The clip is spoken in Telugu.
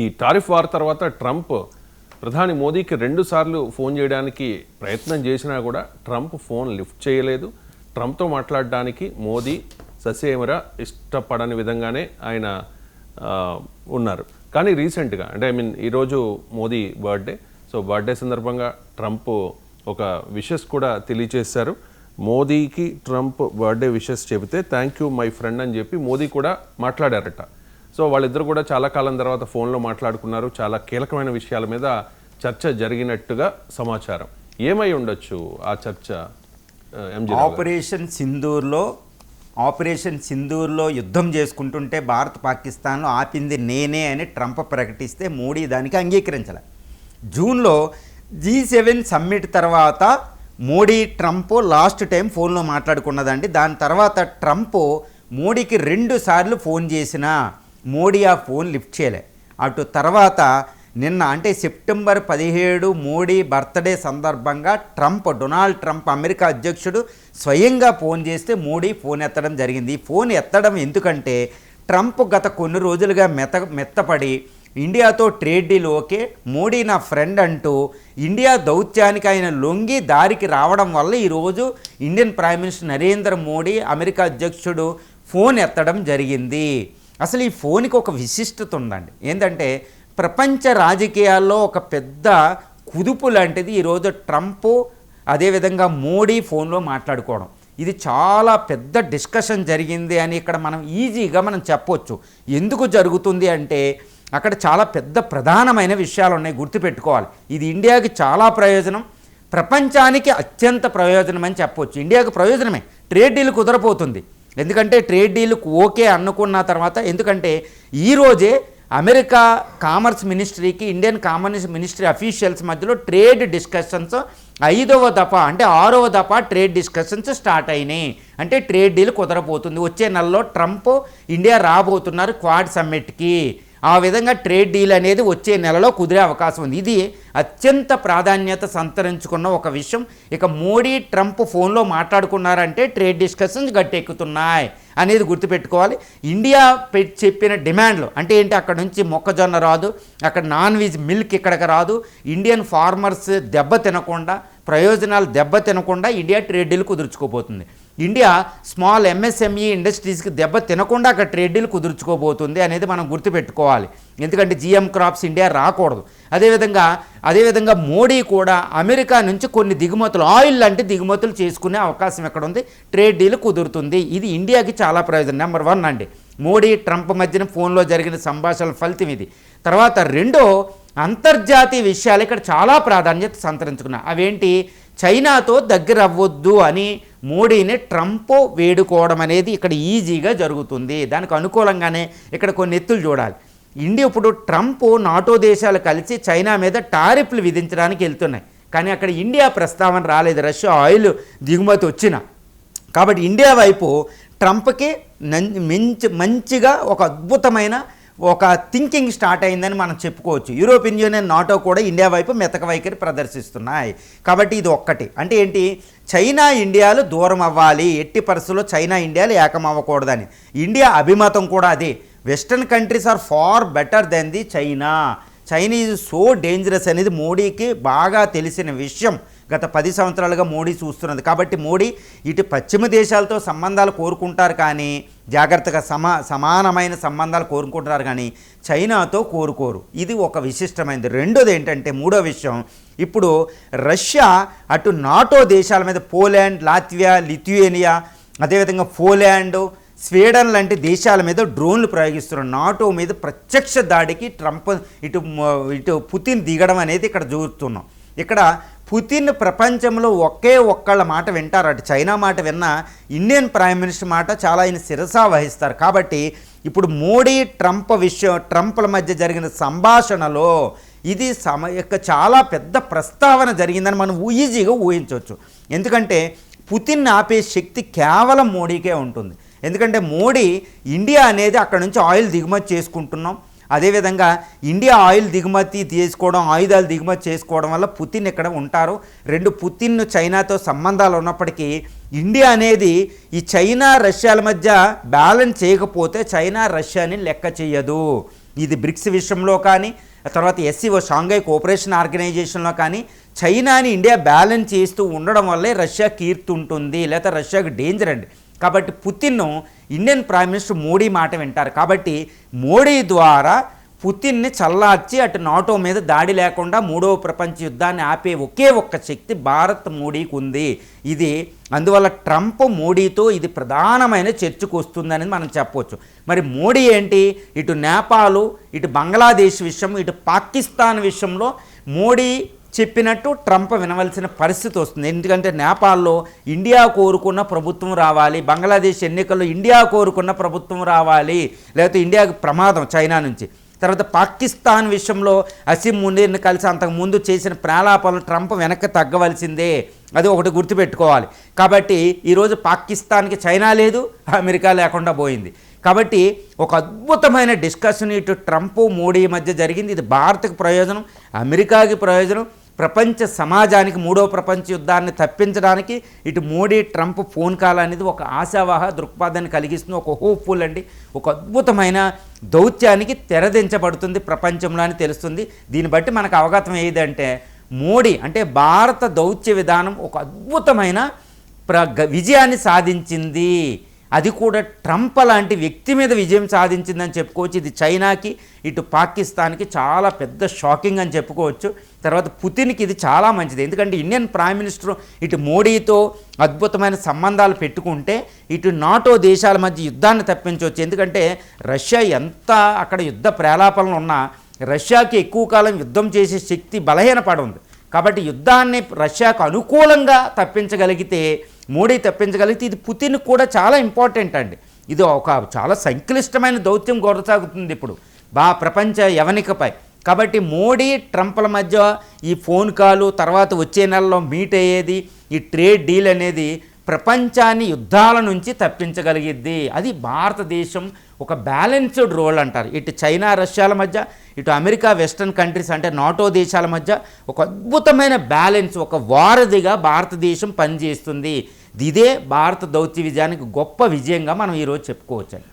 ఈ టారిఫ్ వార్ తర్వాత ట్రంప్ ప్రధాని మోదీకి రెండుసార్లు ఫోన్ చేయడానికి ప్రయత్నం చేసినా కూడా ట్రంప్ ఫోన్ లిఫ్ట్ చేయలేదు. ట్రంప్తో మాట్లాడడానికి మోదీ ససేమరా ఇష్టపడని విధంగానే ఆయన ఉన్నారు. కానీ రీసెంట్గా అంటే ఐ మీన్ ఈరోజు మోదీ బర్త్డే సో బర్త్డే సందర్భంగా ట్రంప్ ఒక విషెస్ కూడా తెలియచేశారు. మోదీకి ట్రంప్ బర్త్డే విషెస్ చెబితే థ్యాంక్ యూ మై ఫ్రెండ్ అని చెప్పి మోదీ కూడా మాట్లాడారట. సో వాళ్ళిద్దరు కూడా చాలా కాలం తర్వాత ఫోన్లో మాట్లాడుకున్నారు. చాలా కీలకమైన విషయాల మీద చర్చ జరిగినట్టుగా సమాచారం. ఏమై ఉండొచ్చు ఆ చర్చ ఆపరేషన్ సింధూర్లో ఆపరేషన్ సింధూర్లో యుద్ధం చేసుకుంటుంటే భారత్ పాకిస్తాన్లో ఆపింది నేనే అని ట్రంప్ ప్రకటిస్తే మోడీ దానికి అంగీకరించలే. జూన్లో జీ సెవెన్ సమ్మిట్ తర్వాత మోడీ ట్రంప్ లాస్ట్ టైం ఫోన్లో మాట్లాడుకున్నదండి. దాని తర్వాత ట్రంప్ మోడీకి రెండు సార్లు ఫోన్ చేసినా మోడీ ఆ ఫోన్ లిఫ్ట్ చేయలే. అటు తర్వాత నిన్న అంటే సెప్టెంబర్ పదిహేడు మోడీ బర్త్డే సందర్భంగా ట్రంప్ డొనాల్డ్ ట్రంప్ అమెరికా అధ్యక్షుడు స్వయంగా ఫోన్ చేస్తే మోడీ ఫోన్ ఎత్తడం జరిగింది. ఈ ఫోన్ ఎత్తడం ఎందుకంటే ట్రంప్ గత కొన్ని రోజులుగా మెత మెత్తపడి ఇండియాతో ట్రేడ్ డీల్ ఓకే మోడీ నా ఫ్రెండ్ అంటూ ఇండియా దౌత్యానికి ఆయన లొంగి దారికి రావడం వల్ల ఈరోజు Indian prime minister Narendra Modi America అధ్యక్షుడు ఫోన్ ఎత్తడం జరిగింది. అసలు ఈ ఫోన్కి ఒక విశిష్టత ఉందండి. ఏంటంటే ప్రపంచ రాజకీయాల్లో ఒక పెద్ద కుదుపు లాంటిది ఈరోజు ట్రంప్ అదేవిధంగా మోడీ ఫోన్లో మాట్లాడుకోవడం. ఇది చాలా పెద్ద డిస్కషన్ జరిగింది అని ఇక్కడ మనం ఈజీగా మనం చెప్పొచ్చు. ఎందుకు జరుగుతుంది అంటే అక్కడ చాలా పెద్ద ప్రధానమైన విషయాలు ఉన్నాయి గుర్తుపెట్టుకోవాలి. ఇది ఇండియాకి చాలా ప్రయోజనం ప్రపంచానికి అత్యంత ప్రయోజనం అని చెప్పొచ్చు. ఇండియాకు ప్రయోజనమే. ట్రేడ్ డీల్ కుదరపోతుంది. ఎందుకంటే ట్రేడ్ డీల్ ఓకే అనుకున్న తర్వాత ఎందుకంటే ఈరోజే అమెరికా కామర్స్ మినిస్ట్రీకి ఇండియన్ కామర్స్ మినిస్ట్రీ అఫీషియల్స్ మధ్యలో ట్రేడ్ డిస్కషన్స్ ఐదవ దఫ అంటే ఆరవ దఫా ట్రేడ్ డిస్కషన్స్ స్టార్ట్ అయినాయి. అంటే ట్రేడ్ డీల్ కుదరబోతుంది. వచ్చే నెలలో ట్రంప్ ఇండియా రాబోతున్నారు క్వాడ్ సమ్మిట్కి. ఆ విధంగా ట్రేడ్ డీల్ అనేది వచ్చే నెలలో కుదిరే అవకాశం ఉంది. ఇది అత్యంత ప్రాధాన్యత సంతరించుకున్న ఒక విషయం. ఇక మోడీ ట్రంప్ ఫోన్లో మాట్లాడుకున్నారంటే ట్రేడ్ డిస్కషన్స్ గట్టెక్కుతున్నాయి అనేది గుర్తుపెట్టుకోవాలి. ఇండియా పె- చెప్పిన డిమాండ్లు అంటే ఏంటి? అక్కడ నుంచి మొక్కజొన్న రాదు అక్కడ నాన్ వెజ్ మిల్క్ ఇక్కడికి రాదు. ఇండియన్ ఫార్మర్స్ దెబ్బ తినకుండా ప్రయోజనాలు దెబ్బ తినకుండా ఇండియా ట్రేడ్ డీల్ కుదుర్చుకోబోతుంది. ఇండియా స్మాల్ ఎంఎస్ఎంఈ ఇండస్ట్రీస్కి దెబ్బ తినకుండా అక్కడ ట్రేడ్ డీల్ కుదుర్చుకోబోతుంది అనేది మనం గుర్తుపెట్టుకోవాలి. ఎందుకంటే జిఎం క్రాప్స్ ఇండియా రాకూడదు. అదేవిధంగా అదేవిధంగా మోడీ కూడా అమెరికా నుంచి కొన్ని దిగుమతులు ఆయిల్ లాంటి దిగుమతులు చేసుకునే అవకాశం ఎక్కడ ఉంది ట్రేడ్ డీల్ కుదురుతుంది. ఇది ఇండియాకి చాలా ప్రయోజనం. నెంబర్ వన్ అండి. మోడీ ట్రంప్ మధ్యన ఫోన్లో జరిగిన సంభాషణల ఫలితం ఇది. తర్వాత రెండో అంతర్జాతీయ విషయాలు ఇక్కడ చాలా ప్రాధాన్యత సంతరించుకున్నాయి. అవేంటి? చైనాతో దగ్గర అవ్వద్దు అని మోడీని ట్రంప్ వేడుకోవడం అనేది ఇక్కడ ఈజీగా జరుగుతుంది. దానికి అనుకూలంగానే ఇక్కడ కొన్ని ఎత్తులు చూడాలి. ఇండియా ఇప్పుడు ట్రంప్ నాటో దేశాలు కలిసి చైనా మీద టారిఫ్లు విధించడానికి వెళ్తున్నాయి. కానీ అక్కడ ఇండియా ప్రస్తావన రాలేదు. రష్యా ఆయిల్ దిగుమతి వచ్చిన. కాబట్టి ఇండియా వైపు ట్రంప్కి నం- మంచి మంచిగా ఒక అద్భుతమైన ఒక థింకింగ్ స్టార్ట్ అయిందని మనం చెప్పుకోవచ్చు. యూరోపియన్ యూనియన్ నాటో కూడా ఇండియా వైపు మెతక వైఖరి ప్రదర్శిస్తున్నాయి. కాబట్టి ఇది ఒక్కటి. అంటే ఏంటి? చైనా ఇండియాలు దూరం అవ్వాలి. ఎట్టి పరిస్థితుల్లో చైనా ఇండియాలు ఏకం అవ్వకూడదని. ఇండియా అభిమతం కూడా అదే. Western countries are far better than the China China is so dangerous అనేది మోడీకి బాగా తెలిసిన విషయం. గత పది సంవత్సరాలుగా మోడీ చూస్తున్నది. కాబట్టి మోడీ ఇటు పశ్చిమ దేశాలతో సంబంధాలు కోరుకుంటారు కానీ జాగ్రత్తగా సమా సమానమైన సంబంధాలు కోరుకుంటున్నారు కానీ చైనాతో కోరుకోరు. ఇది ఒక విశిష్టమైనది. రెండోది ఏంటంటే మూడో విషయం ఇప్పుడు రష్యా అటు నాటో దేశాల మీద పోలాండ్ లాత్వియా లిథువేనియా అదేవిధంగా పోలాండ్ స్వీడన్ లాంటి దేశాల మీద డ్రోన్లు ప్రయోగిస్తున్నారు. నాటో మీద ప్రత్యక్ష దాడికి ట్రంప్ ఇటు ఇటు పుతిన్ దిగడం అనేది ఇక్కడ చూస్తున్నాం ఇక్కడ పుతిన్ ప్రపంచంలో ఒకే ఒక్కళ్ళ మాట వింటారు. అటు చైనా మాట విన్న ఇండియన్ ప్రైమ్ మినిస్టర్ మాట చాలా ఆయన శిరసా వహిస్తారు. కాబట్టి ఇప్పుడు మోడీ ట్రంప్ విషయం ట్రంప్ల మధ్య జరిగిన సంభాషణలో ఇది సమ యొక్క చాలా పెద్ద ప్రస్తావన జరిగిందని మనం ఈజీగా ఊహించవచ్చు. ఎందుకంటే పుతిన్ ఆపే శక్తి కేవలం మోడీకే ఉంటుంది. ఎందుకంటే మోడీ ఇండియా అనేది అక్కడ నుంచి ఆయిల్ దిగుమతి చేసుకుంటున్నాం. అదేవిధంగా ఇండియా ఆయిల్ దిగుమతి చేసుకోవడం ఆయుధాలు దిగుమతి చేసుకోవడం వల్ల పుతిన్ ఇక్కడ ఉంటారు. రెండు పుతిన్ చైనాతో సంబంధాలు ఉన్నప్పటికీ ఇండియా అనేది ఈ చైనా రష్యాల మధ్య బ్యాలెన్స్ చేయకపోతే చైనా రష్యాని లెక్క చేయదు. ఇది బ్రిక్స్ విషయంలో కానీ తర్వాత ఎస్సీఓ షాంఘై కోఆపరేషన్ ఆర్గనైజేషన్లో కానీ చైనాని ఇండియా బ్యాలెన్స్ చేస్తూ ఉండడం వల్లే రష్యా కీర్తి ఉంటుంది లేకపోతే రష్యాకి డేంజర్ అండి. కాబట్టి పుతిన్ను ఇండియన్ ప్రైమ్ మినిస్టర్ మోడీ మాట వింటారు. కాబట్టి మోడీ ద్వారా పుతిన్ని చల్లార్చి అటు నాటో మీద దాడి లేకుండా మూడవ ప్రపంచ యుద్ధాన్ని ఆపే ఒకే ఒక్క శక్తి భారత్ మోడీకి ఉంది. ఇది అందువల్ల ట్రంప్ మోడీతో ఇది ప్రధానమైన చర్చకు వస్తుందనేది మనం చెప్పవచ్చు మరి మోడీ ఏంటి? ఇటు నేపాలు ఇటు బంగ్లాదేశ్ విషయం ఇటు పాకిస్తాన్ విషయంలో మోడీ చెప్పినట్టు ట్రంప్ వినవలసిన పరిస్థితి వస్తుంది. ఎందుకంటే నేపాల్లో ఇండియా కోరుకున్న ప్రభుత్వం రావాలి బంగ్లాదేశ్ ఎన్నికల్లో ఇండియా కోరుకున్న ప్రభుత్వం రావాలి లేకపోతే ఇండియాకి ప్రమాదం చైనా నుంచి. తర్వాత పాకిస్తాన్ విషయంలో అసీం ముందేని కలిసి అంతకు ముందు చేసిన ప్రాలాపాలను ట్రంప్ వెనక్కి తగ్గవలసిందే. అది ఒకటి గుర్తుపెట్టుకోవాలి. కాబట్టి ఈరోజు పాకిస్తాన్కి చైనా లేదు అమెరికా లేకుండా పోయింది. కాబట్టి ఒక అద్భుతమైన డిస్కషన్ ఇటు ట్రంప్ మోడీ మధ్య జరిగింది. ఇది భారత్కి ప్రయోజనం అమెరికాకి ప్రయోజనం ప్రపంచ సమాజానికి మూడో ప్రపంచ యుద్ధాన్ని తప్పించడానికి ఇటు మోడీ ట్రంప్ ఫోన్ కాల్ అనేది ఒక ఆశావాహ దృక్పథాన్ని కలిగిస్తుంది. ఒక హోప్ఫుల్ అండి. ఒక అద్భుతమైన దౌత్యానికి తెరదించబడుతుంది ప్రపంచంలో అని తెలుస్తుంది. దీన్ని బట్టి మనకు అవగతం ఏదంటే మోడీ అంటే భారత దౌత్య విధానం ఒక అద్భుతమైన ప్ర విజయాన్ని సాధించింది. అది కూడా ట్రంప్ లాంటి వ్యక్తి మీద విజయం సాధించిందని చెప్పుకోవచ్చు. ఇది చైనాకి ఇటు పాకిస్తాన్కి చాలా పెద్ద షాకింగ్ అని చెప్పుకోవచ్చు. తర్వాత పుతిన్కి ఇది చాలా మంచిది. ఎందుకంటే ఇండియన్ ప్రైమ్ మినిస్టర్ ఇటు మోడీతో అద్భుతమైన సంబంధాలు పెట్టుకుంటే ఇటు నాటో దేశాల మధ్య యుద్ధాన్ని తప్పించవచ్చు. ఎందుకంటే రష్యా ఎంత అక్కడ యుద్ధ ప్రేలాపనలు ఉన్నా రష్యాకి ఎక్కువ కాలం యుద్ధం చేసే శక్తి బలహీనపడి ఉంది. కాబట్టి యుద్ధాన్ని రష్యాకు అనుకూలంగా తప్పించగలిగితే మోడీ తప్పించగలిగితే ఇది పుతిన్ కూడా చాలా ఇంపార్టెంట్ అండి. ఇది ఒక చాలా సంక్లిష్టమైన దౌత్యం కొనసాగుతుంది ఇప్పుడు. బా ప్రపంచ యవనికపై. కాబట్టి మోడీ ట్రంప్ల మధ్య ఈ ఫోన్ కాలు తర్వాత వచ్చే నెలలో మీట్ అయ్యేది ఈ ట్రేడ్ డీల్ అనేది ప్రపంచాన్ని యుద్ధాల నుంచి తప్పించగలిగిద్ది. అది భారతదేశం ఒక బ్యాలెన్స్డ్ రోల్ అంటారు. ఇటు చైనా రష్యాల మధ్య ఇటు అమెరికా వెస్టర్న్ కంట్రీస్ అంటే నాటో దేశాల మధ్య ఒక అద్భుతమైన బ్యాలెన్స్ ఒక వారధిగా భారతదేశం పనిచేస్తుంది. ఇదే భారత దౌత్య విజయానికి గొప్ప విజయంగా మనం ఈరోజు చెప్పుకోవచ్చు